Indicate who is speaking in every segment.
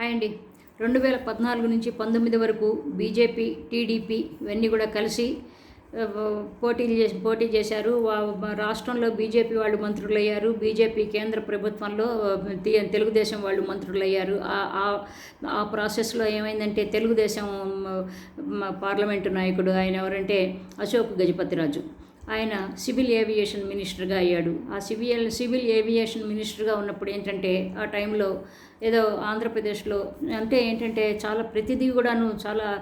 Speaker 1: Hi అండి రెండు వేల పద్నాలుగు నుంచి పంతొమ్మిది వరకు బీజేపీ టీడీపీ ఇవన్నీ కూడా కలిసి పోటీలు చేసి పోటీ చేశారు. వా- రాష్ట్రంలో బీజేపీ వాళ్ళు మంత్రులయ్యారు. బీజేపీ కేంద్ర ప్రభుత్వంలో తెలుగుదేశం వాళ్ళు మంత్రులయ్యారు. ఆ- ఆ- ప్రాసెస్లో ఏమైందంటే తెలుగుదేశం పార్లమెంటు నాయకుడు ఆయన ఎవరంటే అశోక్ గజపతిరాజు. ఆయన సివిల్ ఏవియేషన్ మినిస్టర్గా అయ్యాడు. ఆ సివిల్ సివిల్ ఏవియేషన్ మినిస్టర్గా ఉన్నప్పుడు ఏంటంటే ఆ టైంలో ఏదో ఆంధ్రప్రదేశ్లో అంటే ఏంటంటే చాలా ప్రతిదీ కూడాను చాలా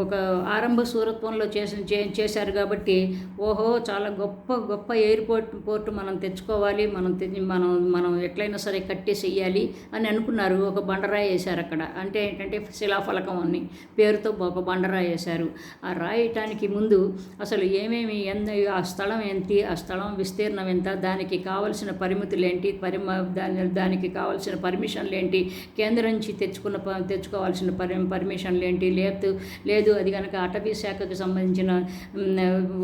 Speaker 1: ఒక ఆరంభ సూరత్వంలో చేసి చేశారు కాబట్టి ఓహో చాలా గొప్ప గొప్ప ఎయిర్పోర్ట్ పోర్ట్ మనం తెచ్చుకోవాలి మనం తె- మనం మనం ఎట్లయినా సరే కట్టేసేయాలి అని అనుకున్నారు. ఒక బండరాయి వేశారు అక్కడ. అంటే ఏంటంటే శిలాఫలకం అని పేరుతో ఒక బండరాయి వేశారు. ఆ రాయటానికి ముందు అసలు ఏమేమి ఎంత ఆ స్థలం ఏంటి? ఆ స్థలం విస్తీర్ణం ఎంత? దానికి కావలసిన పరిమితులు ఏంటి పరిమ దాని దానికి కావలసిన పర్మిషన్లు ఏంటి కేంద్రం నుంచి తెచ్చుకున్న ప- తెచ్చుకోవాల్సిన పరి పర్మిషన్లు ఏంటి లేదు లేదు అది కనుక అటవీ శాఖకు సంబంధించిన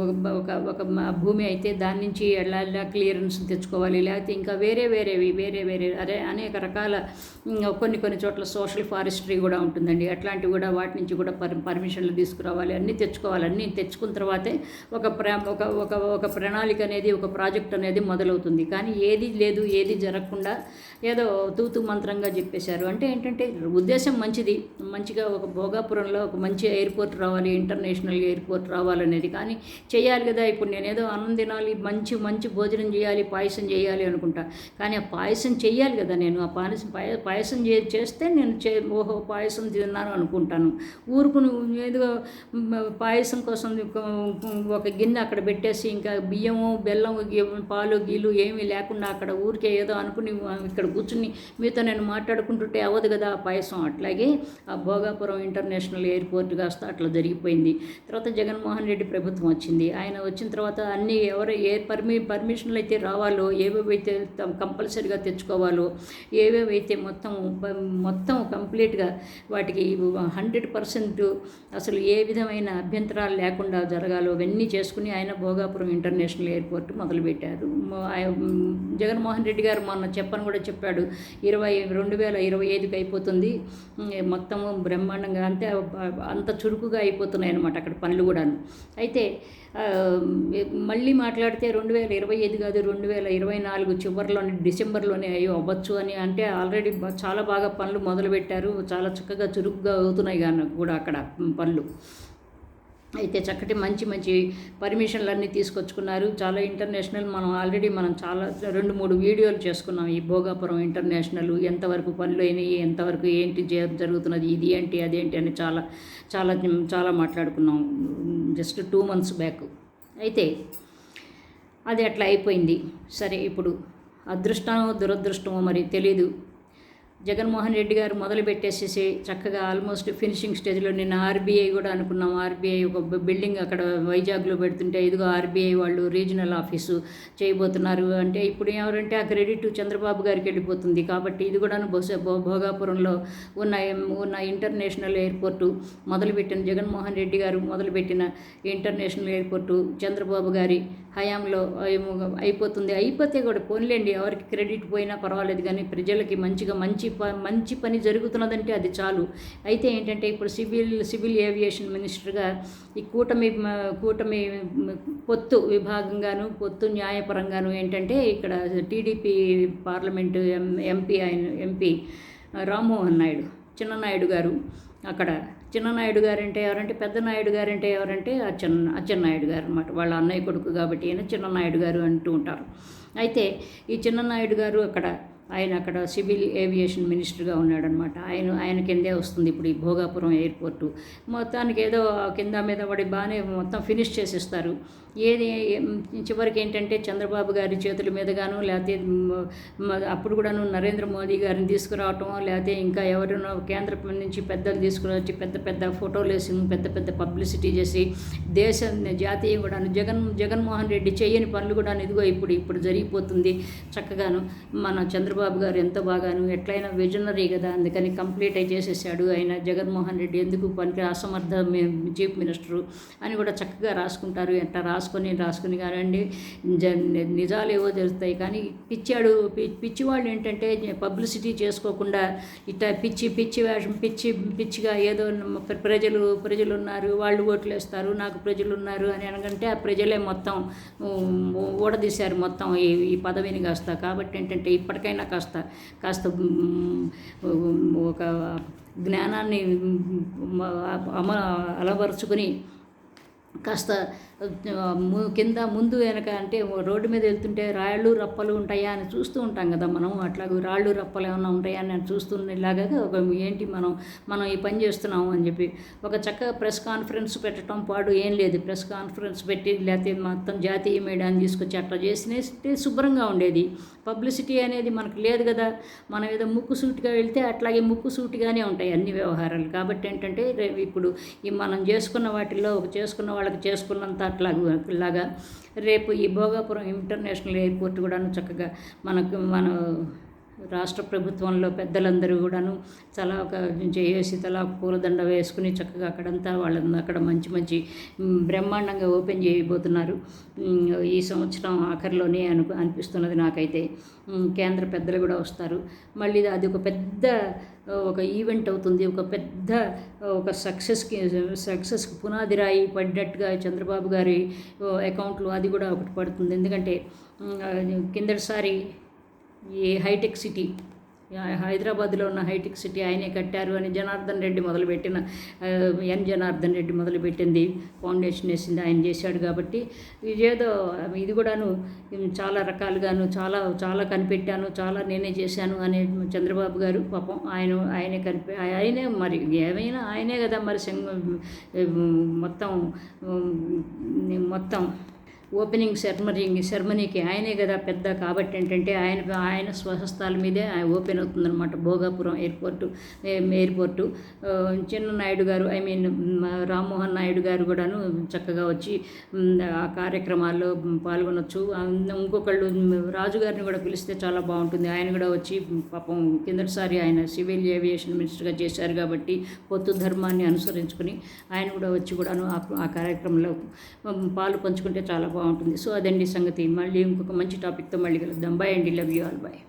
Speaker 1: ఒక- ఒక ఒక భూమి అయితే దాని నుంచి ఎలా క్లియరెన్స్ తెచ్చుకోవాలి. లేకపోతే ఇంకా వేరే వేరేవి వేరే వేరే అదే అనేక రకాల కొన్ని కొన్ని చోట్ల సోషల్ ఫారెస్ట్రీ కూడా ఉంటుందండి. అట్లాంటివి కూడా వాటి నుంచి కూడా పర్ పర్మిషన్లు తీసుకురావాలి. అన్నీ తెచ్చుకోవాలి. అన్నీ తెచ్చుకున్న తర్వాతే ఒక ప్రా ఒక ఒక ఒక ఒక ప్రణాళిక అనేది ఒక ప్రాజెక్ట్ అనేది మొదలవుతుంది. కానీ ఏది లేదు ఏది జరగకుండా ఏదో తూతు మంత్రంగా చెప్పేశారు. అంటే ఏంటంటే ఉద్దేశం మంచిది. మంచిగా ఒక భోగాపురంలో ఒక మంచి ఎయిర్పోర్ట్ రావాలి ఇంటర్నేషనల్ ఎయిర్పోర్ట్ రావాలనేది. కానీ చేయాలి కదా ఇప్పుడు నేనేదో అన్నం తినాలి మంచి మంచి భోజనం చేయాలి పాయసం చేయాలి అనుకుంటా. కానీ ఆ పాయసం చేయాలి కదా నేను. ఆ పాయసం పాయ పాయసం చే చేస్తే నేను చే ఓహో పాయసం తిన్నాను అనుకుంటాను. ఊరుకుని ఏదో పాయసం కోసం ఒక గిన్నె అక్కడ పెట్టేసి ఇంకా బియ్యము బెల్లం పాలు గీలు ఏమీ లేకుండా అక్కడ ఊరికే ఏదో అనుకుని ఇక్కడ కూర్చుని మీతో నేను మాట్లాడుకుంటుంటే అవ్వదు కదా ఆ పాయసం. అట్లాగే ఆ భోగాపురం ఇంటర్నేషనల్ ఎయిర్పోర్ట్ కాస్త అట్లా జరిగిపోయింది. తర్వాత జగన్మోహన్ రెడ్డి ప్రభుత్వం వచ్చింది. ఆయన వచ్చిన తర్వాత అన్ని ఎవరు ఏ పర్మి పర్మిషన్లు అయితే రావాలో ఏవేవైతే త- కంపల్సరీగా తెచ్చుకోవాలో ఏవేవైతే మొత్తం మొత్తం కంప్లీట్గా వాటికి హండ్రెడ్ పర్సెంట్ అసలు ఏ విధమైన అభ్యంతరాలు లేకుండా జరగాలో అవన్నీ చేసుకుని ఆయన భోగాపురం ఇంటర్నేషనల్ ఎయిర్పోర్ట్ మొదలుపెట్టారు. జగన్మోహన్ రెడ్డి గారు మొన్న చెప్పని కూడా చెప్పాడు. ఇరవై రెండు వేల ఇరవై ఐదుకి అయిపోతుంది. మొత్తము బ్రహ్మాండంగా అంతే అంత చురుకుగా అయిపోతున్నాయి అనమాట అక్కడ పనులు కూడాను. అయితే మళ్ళీ మాట్లాడితే రెండు వేల ఇరవై ఐదు కాదు రెండు వేల ఇరవై నాలుగు చివరిలోనే డిసెంబర్లోనే అయ్యో అవ్వచ్చు అని అంటే ఆల్రెడీ చాలా బాగా పనులు మొదలుపెట్టారు. చాలా చక్కగా చురుకుగా అవుతున్నాయి కానీ కూడా అక్కడ పనులు. అయితే చక్కటి మంచి మంచి పర్మిషన్లన్నీ తీసుకొచ్చుకున్నారు. చాలా ఇంటర్నేషనల్ మనం ఆల్రెడీ మనం చాలా రెండు మూడు వీడియోలు చేసుకున్నాం. ఈ భోగాపురం ఇంటర్నేషనల్ ఎంతవరకు పనులు అయినాయి ఎంతవరకు ఏంటి జరుగుతున్నది ఇది ఏంటి అదేంటి అని చాలా చాలా చాలా మాట్లాడుకున్నాం. Just two months back. అయితే అది అట్లా అయిపోయింది. సరే ఇప్పుడు అదృష్టమో దురదృష్టమో మరి తెలీదు. జగన్మోహన్ రెడ్డి గారు మొదలు పెట్టేసేసి చక్కగా ఆల్మోస్ట్ ఫినిషింగ్ స్టేజ్లో నిన్న ఆర్బీఐ కూడా అనుకున్నాం. ఆర్బీఐ ఒక బిల్డింగ్ అక్కడ వైజాగ్లో పెడుతుంటే ఇదిగో ఆర్బీఐ వాళ్ళు రీజనల్ ఆఫీసు చేయబోతున్నారు. అంటే ఇప్పుడు ఎవరంటే ఆ క్రెడిట్ చంద్రబాబు గారికి వెళ్ళిపోతుంది. కాబట్టి ఇది కూడా బహుశా భో- భోగాపురంలో ఉన్న ఉన్న ఇంటర్నేషనల్ ఎయిర్పోర్టు మొదలుపెట్టిన జగన్మోహన్ రెడ్డి గారు మొదలుపెట్టిన ఇంటర్నేషనల్ ఎయిర్పోర్టు చంద్రబాబు గారి హయాంలో అయిపోతుంది. అయిపోతే కూడా పోన్లేండి ఎవరికి క్రెడిట్ పోయినా పర్వాలేదు కానీ ప్రజలకి మంచిగా మంచి ప మంచి పని జరుగుతున్నదంటే అది చాలు. అయితే ఏంటంటే ఇప్పుడు సివిల్ సివిల్ ఏవియేషన్ మినిస్టర్గా ఈ కూటమి కూటమి పొత్తు విభాగంగాను పొత్తు న్యాయపరంగాను ఏంటంటే ఇక్కడ టీడీపీ పార్లమెంటు ఎం ఎంపీ ఆయన ఎంపీ రామ్మోహన్ నాయుడు చిన్ననాయుడు గారు అక్కడ చిన్ననాయుడు గారంటే ఎవరంటే పెద్ద నాయుడు గారంటే ఎవరంటే అచ్చెన్న అచ్చెన్నాయుడు గారు అనమాట వాళ్ళ అన్నయ్య కొడుకు కాబట్టి ఈయన చిన్ననాయుడు గారు అంటూ ఉంటారు. అయితే ఈ చిన్ననాయుడు గారు అక్కడ ఆయన అక్కడ సివిల్ ఏవియేషన్ మినిస్టర్గా ఉన్నాడనమాట. ఆయన ఆయన కిందే వస్తుంది ఇప్పుడు ఈ భోగాపురం ఎయిర్పోర్టు. మొత్తానికి ఏదో కింద మీద పడి బాగానే మొత్తం ఫినిష్ చేసేస్తారు. ఏది చివరికి ఏంటంటే చంద్రబాబు గారి చేతుల మీదగాను లేకపోతే అప్పుడు కూడాను నరేంద్ర మోదీ గారిని తీసుకురావటం లేకపోతే ఇంకా ఎవరైనా కేంద్రం నుంచి పెద్దలు తీసుకుని వచ్చి పెద్ద పెద్ద ఫోటోలు వేసి పెద్ద పెద్ద పబ్లిసిటీ చేసి దేశం జాతీయ కూడాను జగన్ జగన్మోహన్ రెడ్డి చేయని పనులు కూడా ఇదిగో ఇప్పుడు ఇప్పుడు జరిగిపోతుంది చక్కగాను. మన చంద్రబాబు చంద్రబాబు గారు ఎంత బాగాను ఎట్లయినా విజనరీ కదా అందుకని కంప్లీట్ అయి చేసేసాడు. ఆయన జగన్మోహన్ రెడ్డి ఎందుకు పనికి అసమర్థ చీఫ్ మినిస్టరు అని కూడా చక్కగా రాసుకుంటారు. ఎట్లా రాసుకొని రాసుకుని కానివ్వండి జ- నిజాలు ఏవో తెలుస్తాయి. కానీ పిచ్చాడు పి- పిచ్చి వాళ్ళు ఏంటంటే పబ్లిసిటీ చేసుకోకుండా ఇట్లా పిచ్చి పిచ్చి వేషం పిచ్చి పిచ్చిగా ఏదో ప్రజలు ప్రజలు ఉన్నారు వాళ్ళు ఓట్లు వేస్తారు నాకు ప్రజలు ఉన్నారు అని అనగంటే ఆ ప్రజలే మొత్తం ఊడదీశారు మొత్తం ఈ ఈ పదవిని కాస్త. కాబట్టి ఏంటంటే ఇప్పటికైనా కాస్త కాస్త ఒక జ్ఞానాన్ని అమ అలవరుచుకుని కాస్త ము- కింద ముందు వెనక అంటే రోడ్డు మీద వెళ్తుంటే రాళ్ళు రప్పలు ఉంటాయా అని చూస్తూ ఉంటాం కదా మనం. అట్లా రాళ్ళు రప్పలు ఏమైనా ఉంటాయా అని చూస్తున్నలాగా ఒక ఏంటి మనం మనం ఈ పని చేస్తున్నాము అని చెప్పి ఒక చక్కగా ప్రెస్ కాన్ఫరెన్స్ పెట్టడం పాడు ఏం లేదు. ప్రెస్ కాన్ఫరెన్స్ పెట్టి లేకపోతే మొత్తం జాతీయ మీడియాని తీసుకొచ్చి అట్లా చేసినట్టే శుభ్రంగా ఉండేది. పబ్లిసిటీ అనేది మనకు లేదు కదా. మనం ఏదో ముక్కు సూటిగా వెళ్తే అట్లాగే ముక్కు సూటిగానే ఉంటాయి అన్ని వ్యవహారాలు. కాబట్టి ఏంటంటే ఇప్పుడు ఈ మనం చేసుకున్న వాటిల్లో ఒక చేసుకున్న వాళ్ళకి చేసుకున్నంత అట్లా ఇలాగా. రేపు ఈ భోగాపురం ఇంటర్నేషనల్ ఎయిర్పోర్ట్ కూడాను చక్కగా మనకు మన రాష్ట్ర ప్రభుత్వంలో పెద్దలందరూ కూడాను చాలా ఒక చేసి తలా పూలదండ వేసుకుని చక్కగా అక్కడంతా వాళ్ళ అక్కడ మంచి మంచి బ్రహ్మాండంగా ఓపెన్ చేయబోతున్నారు. ఈ సంవత్సరం ఆఖరిలోనే అను అనిపిస్తున్నది నాకైతే. కేంద్ర పెద్దలు కూడా వస్తారు. మళ్ళీ అది ఒక పెద్ద ఒక ఈవెంట్ అవుతుంది ఒక పెద్ద ఒక సక్సెస్కి సక్సెస్కి పునాది రాయి పడినట్టుగా చంద్రబాబు గారి అకౌంట్లో అది కూడా ఒకటి పడుతుంది. ఎందుకంటే కిందటిసారి ఈ హైటెక్ సిటీ హైదరాబాద్లో ఉన్న హైటెక్ సిటీ ఆయనే కట్టారు అని జనార్దన్ రెడ్డి మొదలుపెట్టిన ఎన్ జనార్దన్ రెడ్డి మొదలుపెట్టింది. ఫౌండేషన్ వేసింది ఆయన చేశాడు కాబట్టి. ఇదేదో ఇది కూడాను చాలా రకాలుగాను చాలా చాలా కనిపెట్టాను చాలా నేనే చేశాను అనే చంద్రబాబు గారు పాపం ఆయన ఆయనే కనిపె ఆయనే మరి ఏమైనా ఆయనే కదా మరి సింగ మొత్తం మొత్తం ఓపెనింగ్ సెరమనీ సెర్మనీకి ఆయనే కదా పెద్ద. కాబట్టి ఏంటంటే ఆయన ఆయన స్వహస్తాల మీదే ఆయన ఓపెన్ అవుతుందన్నమాట. Bhogapuram airport airport. చిన్న నాయుడు గారు ఐ మీన్ రామ్మోహన్ నాయుడు గారు కూడాను చక్కగా వచ్చి ఆ కార్యక్రమాల్లో పాల్గొనొచ్చు. ఇంకొకళ్ళు రాజుగారిని రాజు గారిని కూడా పిలిస్తే చాలా బాగుంటుంది. ఆయన కూడా వచ్చి పాపం కిందటిసారి ఆయన సివిల్ ఏవియేషన్ మినిస్టర్గా చేశారు కాబట్టి పొత్తు ధర్మాన్ని అనుసరించుకుని ఆయన కూడా వచ్చి కూడాను ఆ కార్యక్రమంలో పాలు పంచుకుంటే చాలా బాగుంటుంది. సో అదండి సంగతి. మళ్ళీ ఇంకొక మంచి టాపిక్తో మళ్ళీ కలుద్దాం. బాయ్ అండి. Love you all bye